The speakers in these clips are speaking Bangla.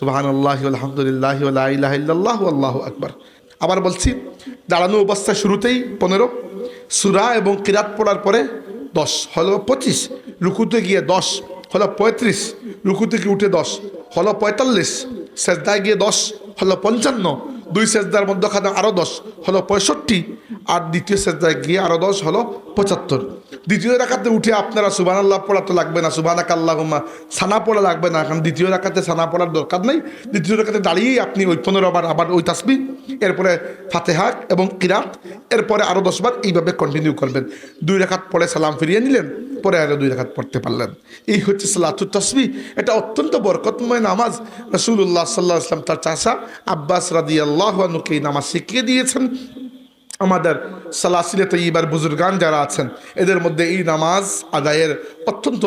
সুবাহান আল্লাহ আলহামদুলিল্লাহ ইল্লাল্লাহ আল্লাহ আকবার। আবার বলছি, দাঁড়ানো অবস্থা শুরুতেই পনেরো, সুরা এবং কিরাত পড়ার পরে দশ, হলো পঁচিশ, রুকুতে গিয়ে দশ, হলো পঁয়ত্রিশ, রুকুতে গিয়ে উঠে দশ, হলো পঁয়তাল্লিশ, সেজদায় গিয়ে দশ, হলো পঞ্চান্ন, দুই সেজদার মধ্যখানে আরও দশ, হলো পঁয়ষট্টি, আর দ্বিতীয় সেজদায় গিয়ে আরও দশ, হলো পঁচাত্তর। দ্বিতীয় রাখাতে উঠে আপনারা সুবান আল্লাহ পড়া তো লাগবে না সুবান সুবানাক আল্লাহুম্মা সানা পড়া লাগবে না, কারণ দ্বিতীয় রাখাতে সানা পড়ার দরকার নেই। দ্বিতীয় রাখাতে দাঁড়িয়েই আপনি ওই পনেরো বার আবার ওই তাসবি এরপরে ফাতেহাক এবং কিরাত, এরপরে আরও দশবার এইভাবে কন্টিনিউ করবেন। দুই রেখাত পরে সালাম ফিরিয়ে নিলেন, পরে আরও দুই রাখাত পড়তে পারলেন। এই হচ্ছে সালাতুর তসবি এটা অত্যন্ত বরকতময় নামাজ। রসুল্লাহ সাল্লাহ আসলাম তার চাষা আব্বাস রাদি আল্লাহনুকে এই নামাজ শিখিয়ে দিয়েছেন। আমাদের সালাসিলে তৈবার বুজুর্গান যারা আছেন, এদের মধ্যে এই নামাজ আদায়ের অত্যন্ত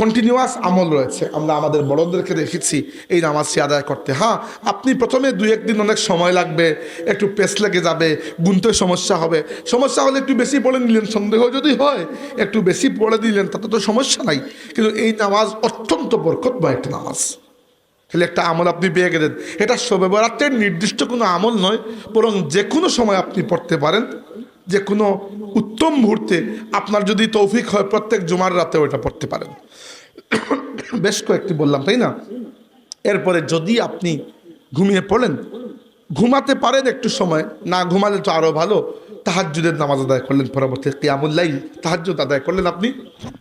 কন্টিনিউয়াস আমল রয়েছে। আমরা আমাদের বড়দেরকে দেখেছি, এই নামাজটি আদায় করতে। হ্যাঁ আপনি প্রথমে দুই একদিন অনেক সময় লাগবে, একটু পেস লেগে যাবে, গুনতে সমস্যা হবে। সমস্যা হলে একটু বেশি পড়ে নিলেন, সন্দেহ যদি হয়, একটু বেশি পড়ে দিলেন তাতে তো সমস্যা নাই। কিন্তু এই নামাজ অত্যন্ত বরকতময় একটা নামাজ। তাহলে একটা আমল আপনি পেয়ে গেলেন এটা শবে বরাতের নির্দিষ্ট কোনো আমল নয়, বরং যে কোনো সময় আপনি পড়তে পারেন যে কোনো উত্তম মুহূর্তে আপনার যদি তৌফিক হয় প্রত্যেক জুমার রাতে ওটা পড়তে পারেন। বেশ কয়েকটি বললাম, তাই না? এরপরে যদি আপনি ঘুমিয়ে পড়েন, ঘুমাতে পারেন একটু সময়, না ঘুমালে তো আরও ভালো। তাহাজুদের নামাজ আদায় করলেন পরবর্তী কিয়ামুল্লাইল তাহাজুদ আদায় করলেন আপনি।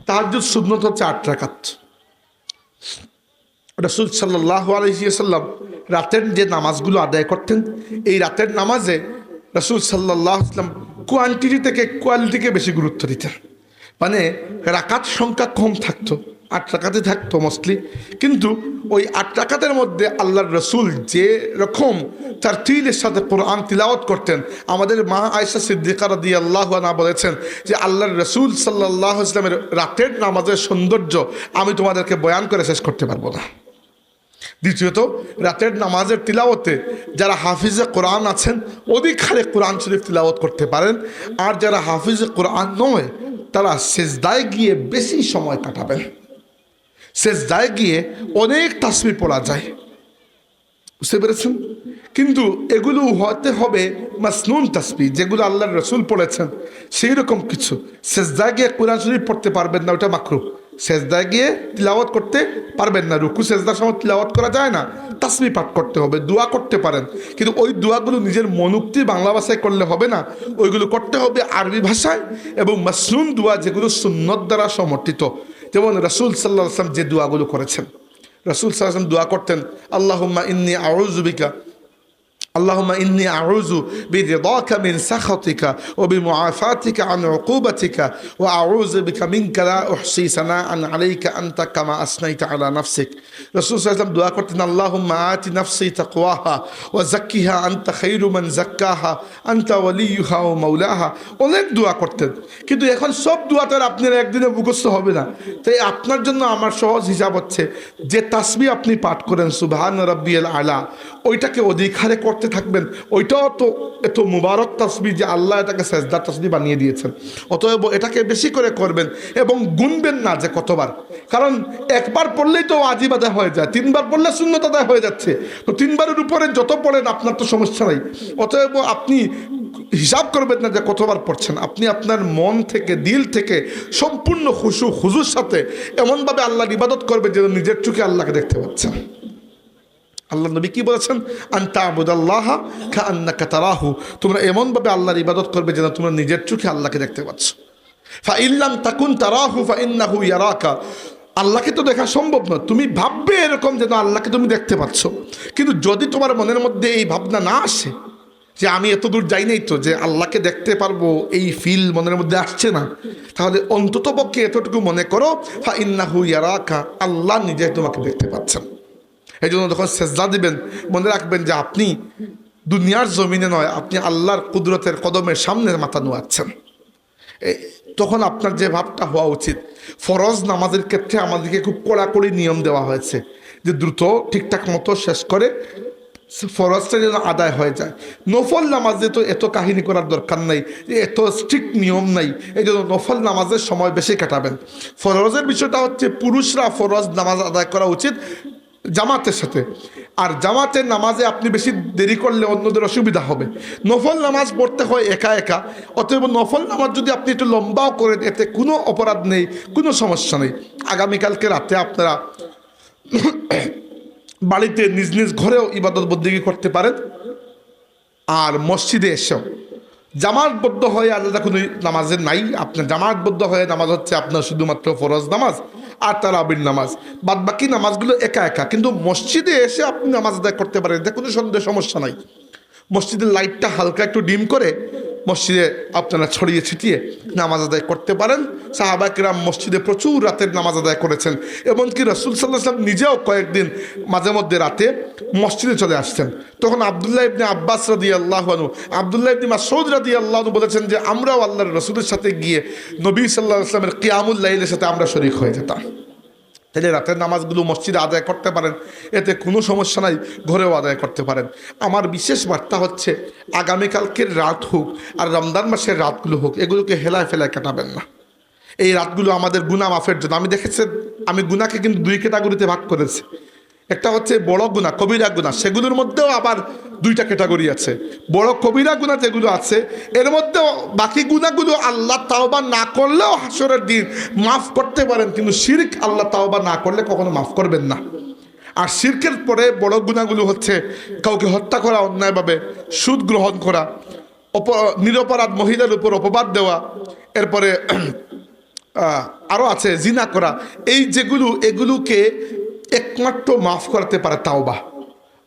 তাহাজুদ সুন্নত হচ্ছে আট রাকাত। রসুল সাল্লাহ আলহিসাল্লাম রাতের যে নামাজগুলো আদায় করতেন, এই রাতের নামাজে রসুল সাল্লাহ আসলাম কোয়ান্টিটি থেকে কোয়ালিটিকে বেশি গুরুত্ব দিতেন। মানে রাকাত সংখ্যা কম থাকতো, আট টাকাতে থাকতো মোস্টলি কিন্তু ওই আট টাকাতের মধ্যে আল্লাহর রসুল যে রকম তার তিলের সাথে কোরআন তিলাওয়াত করতেন, আমাদের মা আয়সা সিদ্দিকার দিয়ে আল্লাহ না বলেছেন যে আল্লাহর রসুল সাল্লাহ ইসলামের রাতের নামাজের সৌন্দর্য আমি তোমাদেরকে বয়ান করে শেষ করতে পারব না। দ্বিতীয়ত, রাতের নামাজের তিলাওতে যারা হাফিজে কোরআন আছেন, অধিক হারে কোরআন শরীফ তিলাওয়াত করতে পারেন। আর যারা হাফিজে কোরআন নয়, তারা সেজদায় গিয়ে বেশি সময় কাটাবেন। সেজদায় গিয়ে অনেক তাসবি পড়া যায়। বুঝতে পেরেছেন? কিন্তু এগুলো হতে হবে মাসনুন তাসবি যেগুলো আল্লাহর রসুল পড়েছেন। সেই রকম কিছু। সেজদায় গিয়ে কোরআন শরীফ পড়তে পারবেন না, ওটা মাকরু। সেজদায় গিয়ে তিলাওয়াত করতে পারবেন না। রুকু, সেজদার সময় তিলাওয়াত করা যায় না। তাসমি পাঠ করতে হবে, দোয়া করতে পারেন। কিন্তু ওই দোয়াগুলো নিজের মনুক্তি বাংলা ভাষায় করলে হবে না। ওইগুলো করতে হবে আরবি ভাষায় এবং মাসনুন দোয়া যেগুলো সুন্নত দ্বারা সমর্থিত। যেমন রসুল সাল্লাহ আসলাম যে দোয়াগুলো করেছেন। রসুল সাল্লাম দোয়া করতেন, আল্লাহম্মা ইন্নি আউজুবিকা اللهم إني أعوذ برضاك من سخطك وبمعافاتك عن عقوبتك وأعوذ بك منك لا أحصي ثناء عليك أنت كما أثنيت على نفسك رسول صلى الله عليه وسلم دعاء করতেন اللهم آت نفسي تقواها وزكها أنت خير من زكاها أنت وليها ومولاها অনেক দোয়া করতেন কিন্তু এখন সব দোয়া তো আর আপনার একদিনে মুখস্থ হবে না তাই আপনার জন্য আমার সহজ হিসাব হচ্ছে যে তাসবি আপনি পাঠ করেন সুবহান রব্বিয়াল আলা ওইটাকে অধিক হারে করতে থাকবেন ওইটাও তো এত মুবারক তসবি যে আল্লাহ এটাকে সেজদা তসবি বানিয়ে দিয়েছেন। অতএব এটাকে বেশি করে করবেন এবং গুনবেন না যে কতবার। কারণ একবার পড়লেই তো আজিব আদায় হয়ে যায়, তিনবার পড়লে শূন্যতা আদায় হয়ে যাচ্ছে। তো তিনবারের উপরে যত পড়েন, আপনার তো সমস্যা নাই। অতএব আপনি হিসাব করবেন না যে কতবার পড়ছেন। আপনি আপনার মন থেকে, দিল থেকে সম্পূর্ণ খুশু, হুজুর সাথে এমনভাবে আল্লাহর ইবাদত করবেন যেন নিজের চোখে আল্লাহকে দেখতে পাচ্ছেন। আল্লাহ নবী কি বলেছেন? আন্তা আবুদাল্লাহ খা আন্না কাতারাহু তোমরা এমনভাবে আল্লাহর ইবাদত করবে যেন তোমরা নিজের চোখে আল্লাহকে দেখতে পাচ্ছ। ফা ইল্লাম তাকুন তারাহু ফা ইন্নাহু ইয়ারাকা। আল্লাহকে তো দেখা সম্ভব নয়। তুমি ভাববে এরকম যেন আল্লাহকে তুমি দেখতে পাচ্ছ। কিন্তু যদি তোমার মনের মধ্যে এই ভাবনা না আসে, যে আমি এত দূর যাই নাই তো, যে আল্লাহকে দেখতে পারব, এই ফিল মনের মধ্যে আসছে না, তাহলে অন্তত পক্ষে এতটুকু মনে করো, ফা ইন্নাহু ইয়ারাকা। আল্লাহ নিজে তোমাকে দেখতে পাচ্ছেন। এই জন্য যখন সেজদা দিবেন, মনে রাখবেন যে আপনি দুনিয়ার জমিনে নয়, আপনি আল্লাহর কুদরতের কদমের সামনে মাথা নোয়াচ্ছেন। তখন আপনার যে ভাবটা হওয়া উচিত। ফরজ নামাজের ক্ষেত্রে আমাদেরকে খুব কড়াকড়ি নিয়ম দেওয়া হয়েছে যে দ্রুত ঠিকঠাক মতো শেষ করে ফরজটা যেন আদায় হয়ে যায়। নফল নামাজে তো এত কাহিনী করার দরকার নাই এত স্ট্রিক্ট নিয়ম নাই এই জন্য নফল নামাজের সময় বেশি কাটাবেন। ফরজের বিষয়টা হচ্ছে পুরুষরা ফরজ নামাজ আদায় করা উচিত জামাতের সাথে। আর জামাতের নামাজে আপনি বেশি দেরি করলে অন্যদের অসুবিধা হবে। নফল নামাজ পড়তে হয় একা একা, অতএব নফল নামাজ যদি আপনি একটু লম্বাও করেন, এতে কোনো অপরাধ নেই, কোনো সমস্যা নেই। আগামীকালকে রাতে আপনারা বাড়িতে নিজ নিজ ঘরেও ইবাদত বন্দিগি করতে পারেন। আর মসজিদে এসেও। জামাতবদ্ধ হয়ে আলাদা কোনো নামাজের নাই। আপনার জামাতবদ্ধ হয়ে নামাজ হচ্ছে আপনার শুধুমাত্র ফরজ নামাজ। আর তারাবির নামাজ। বাদ বাকি নামাজগুলো একা একা। কিন্তু মসজিদে এসে আপনি নামাজ আদায় করতে পারেন। এতে কোনো সন্দেহ, সমস্যা নাই। মসজিদের লাইটটা হালকা একটু ডিম করে মসজিদে আপনারা ছড়িয়ে ছিটিয়ে নামাজ আদায় করতে পারেন। সাহাবাকিরাম মসজিদে প্রচুর রাতের নামাজ আদায় করেছেন। এমনকি রসুল সাল্লাহ সাল্লাম নিজেও কয়েকদিন মাঝে মধ্যে রাতে মসজিদে চলে আসছেন। তখন আবদুল্লাহ ইবনে আব্বাস রাদি আল্লাহনু আবদুল্লাহ ইবনে মাসৌদ রাদি আল্লাহনু বলেছেন যে, আমরাও আল্লাহর রসুলের সাথে গিয়ে নবী সাল্লাহ আসলামের কিয়ামুল্লাইলের সাথে আমরা শরিক হয়ে যেতাম। তাহলে রাতের নামাজগুলো মসজিদে আদায় করতে পারেন। এতে কোনো সমস্যা নাই, ঘরেও আদায় করতে পারেন। আমার বিশেষ বার্তা হচ্ছে, আগামীকালকের রাত হোক আর রমজান মাসের রাতগুলো হোক, এগুলোকে হেলায় ফেলায় কাটাবেন না। এই রাতগুলো আমাদের গুণা মাফের জন্য। আমি দেখেছি আমি গুণাকে কিন্তু দুই ক্যাটাগরিতে ভাগ করেছি। একটা হচ্ছে বড় গুণা, কবিরা গুণা, সেগুলোর মধ্যেও আবার দুইটা ক্যাটাগরি আছে। বড় কবিরা গুণা যেগুলো আছে, এর মধ্যেও বাকি গুণাগুলো আল্লাহ তাওবা না করলেও হাসরের দিন মাফ করতে পারেন, কিন্তু শির্ক আল্লাহ তাওবা না করলে কখনো মাফ করবেন না। আর শির্কের পরে বড় গুণাগুলো হচ্ছে কাউকে হত্যা করা, অন্যায়ভাবে সুদ গ্রহণ করা, অপ, নিরপরাধ মহিলার উপর অপবাদ দেওয়া, এরপরে আরও আছে, জিনা করা। এই যেগুলো, এগুলোকে একমাত্র মাফ করতে পারে তাওবা।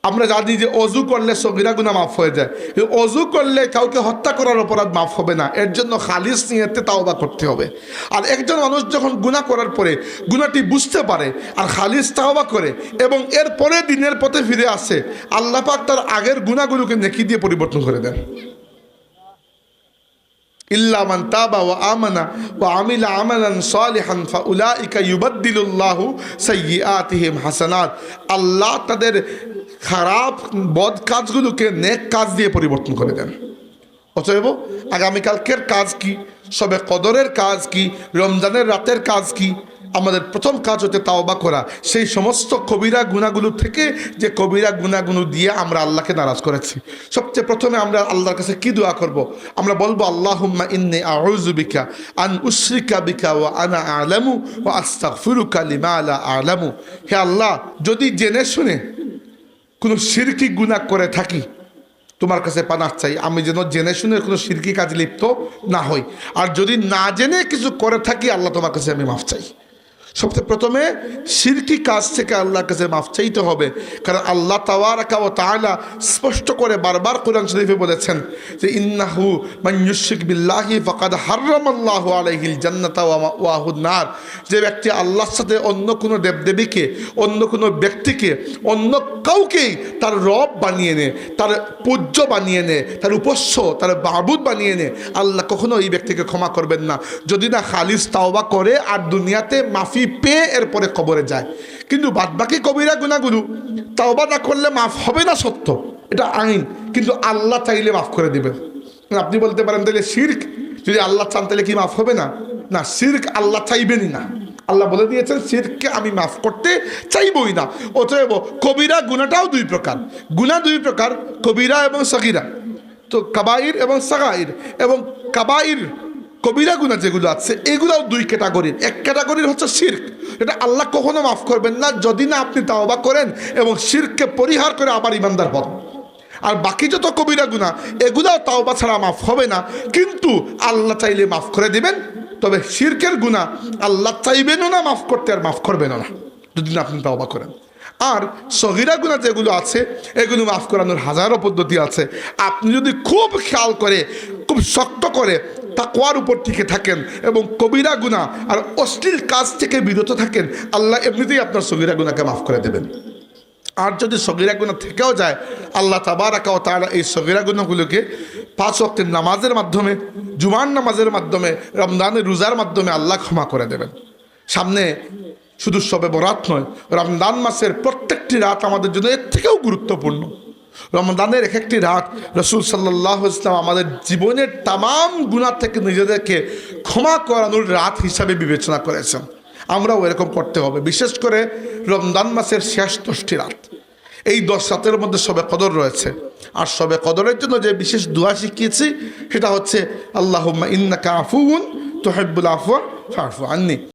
আমরা জানি যে অজু করলে সগিরা গুণা মাফ হয়ে যায়। অজু করলে কাউকে হত্যা করার অপরাধ মাফ হবে না। এর জন্য খালিস নিয়েতে তাওবা করতে হবে। আর একজন মানুষ যখন গুণা করার পরে গুণাটি বুঝতে পারে আর খালিস তাওবা করে এবং এর পরে দিনের পথে ফিরে আসে, আল্লাহ পাক তার আগের গুণাগুলোকে নেকি দিয়ে পরিবর্তন করে দেন। ইল্লা মান তাবা ওয়া আমানা ওয়া আমিলা আমালান সালিহান ফাউলাইকা ইউবাদদিলুল্লাহু সাইয়্যাতিহিম হাসানাত। আল্লাহ তাদের খারাপ বদ কাজগুলোকে নেক কাজ দিয়ে পরিবর্তন করে দেন। অতএব আগামীকালকের কাজ কি? সবে কদরের কাজ কি? রমজানের রাতের কাজ কি? আমাদের প্রথম কাজ হচ্ছে তাওবা করা। সেই সমস্ত কবিরা গুণাগুলো থেকে যে কবিরা গুণাগুলো দিয়ে আমরা আল্লাহকে নারাজ করেছি। সবচেয়ে প্রথমে আমরা আল্লাহর কাছে কি দোয়া করব। আমরা বলব, আল্লাহুম্মা ইন্নি আউযুবিকা আন উশ্রিকা বিকা ও আনা আলামু ওয়া আস্তাগফিরুকা লিমা লা আলামু। হে আল্লাহ, যদি জেনে শুনে কোনো শিরকি গুনাহ করে থাকি, তোমার কাছে পানাহ চাই। আমি যেন জেনে শুনে কোনো শিরকি কাজে লিপ্ত না হই। আর যদি না জেনে কিছু করে থাকি, আল্লাহ তোমার কাছে আমি মাফ চাই। সবচেয়ে প্রথমে সিরকি কাজ থেকে আল্লাহর কাছে মাফ চাইতে হবে। কারণ আল্লাহ তাওয়ারাকা ও তাআলা স্পষ্ট করে বারবার কোরআন শরীফে বলেছেন যে, ইন্নাহু ইউশরিক বিল্লাহি ফাকাদ হাররামাল্লাহু আলাইহিল জান্নাতা ওয়া মাওয়াহুন নার। যে ব্যক্তি আল্লাহর সাথে অন্য কোনো দেবদেবীকে, অন্য কোনো ব্যক্তিকে, অন্য কাউকেই তার রব বানিয়ে নে, তার পূজ্য বানিয়ে নে, তার উপস্য, তার বাবুদ বানিয়ে নে, আল্লাহ কখনো এই ব্যক্তিকে ক্ষমা করবেন না। যদি না খালিস তাওবা করে আর দুনিয়াতে মাফি পেয়ে এরপরে কবরে যায়। কিন্তু বাদবাকি কবিরা গুণাগুলো তাওবা না করলে মাফ হবে না সত্য। এটা আইন, কিন্তু আল্লাহ চাইলে মাফ করে দিবেন। আপনি বলতে পারেন, তাহলে শির্ক? যদি আল্লাহ চান, তাহলে কি মাফ হবে না? না, শির্ক আল্লাহ চাইবেনই না। আল্লাহ বলে দিয়েছেন শিরকে আমি মাফ করতে চাইবই না। অতএব কবিরা গুণাটাও দুই প্রকার। গুণা দুই প্রকার, কবিরা এবং সগিরা। তো কাবাইর এবং সাগাইর। এবং কাবাইর কবিরা গুণা যেগুলো আছে, এগুলোও দুই ক্যাটাগরির। এক ক্যাটাগরির হচ্ছে শির্ক। এটা আল্লাহ কখনো মাফ করবেন না, যদি না আপনি তাওবা করেন এবং শিরকে পরিহার করে আবার ইমানদার হন। আর বাকি যত কবিরা গুণা এগুলাও তাওবা ছাড়া মাফ হবে না। কিন্তু আল্লাহ চাইলে মাফ করে দিবেন, তবে শিরকের গুণা আল্লাহ চাইবেনও না, মাফ করতে আর মাফ করবেনও না, যদি না আপনি তাওবা করেন। আর সহিরা গুণা যেগুলো আছে, এগুলো মাফ করানোর হাজারো পদ্ধতি আছে। আপনি যদি খুব খেয়াল করে, খুব শক্ত করে তাকওয়ার উপর টিকে থাকেন এবং কবিরা গুণা আর অশ্লীল কাজ থেকে বিরত থাকেন, আল্লাহ এমনিতেই আপনার সগিরা গুণাকে মাফ করে দেবেন। আর যদি সগিরা গুণা থেকেও যায়, আল্লাহ তাবারাকা ও তারা এই সগিরা গুণাগুলোকে পাঁচ অক্টের নামাজের মাধ্যমে, জুমার নামাজের মাধ্যমে, রমজানের রোজার মাধ্যমে আল্লাহ ক্ষমা করে দেবেন। সামনে শুধু সবে বরাত নয়, রমজান মাসের প্রত্যেকটি রাত আমাদের জন্য এর থেকেও গুরুত্বপূর্ণ। রমজানের এক একটি রাত রসুল সাল্লাহ ইসলাম আমাদের জীবনের তাম গুণা থেকে নিজেদেরকে ক্ষমা করানোর রাত হিসাবে বিবেচনা করেছেন। আমরাও এরকম করতে হবে। বিশেষ করে রমদান মাসের শেষ দশটি রাত। এই দশ রাতের মধ্যে সবে কদর রয়েছে। আর সবে কদরের জন্য যে বিশেষ দোয়া শিখিয়েছি, সেটা হচ্ছে আল্লাহ ইন্নাকা আফুন তোহেবুল আফওয়া ফাফু আননি।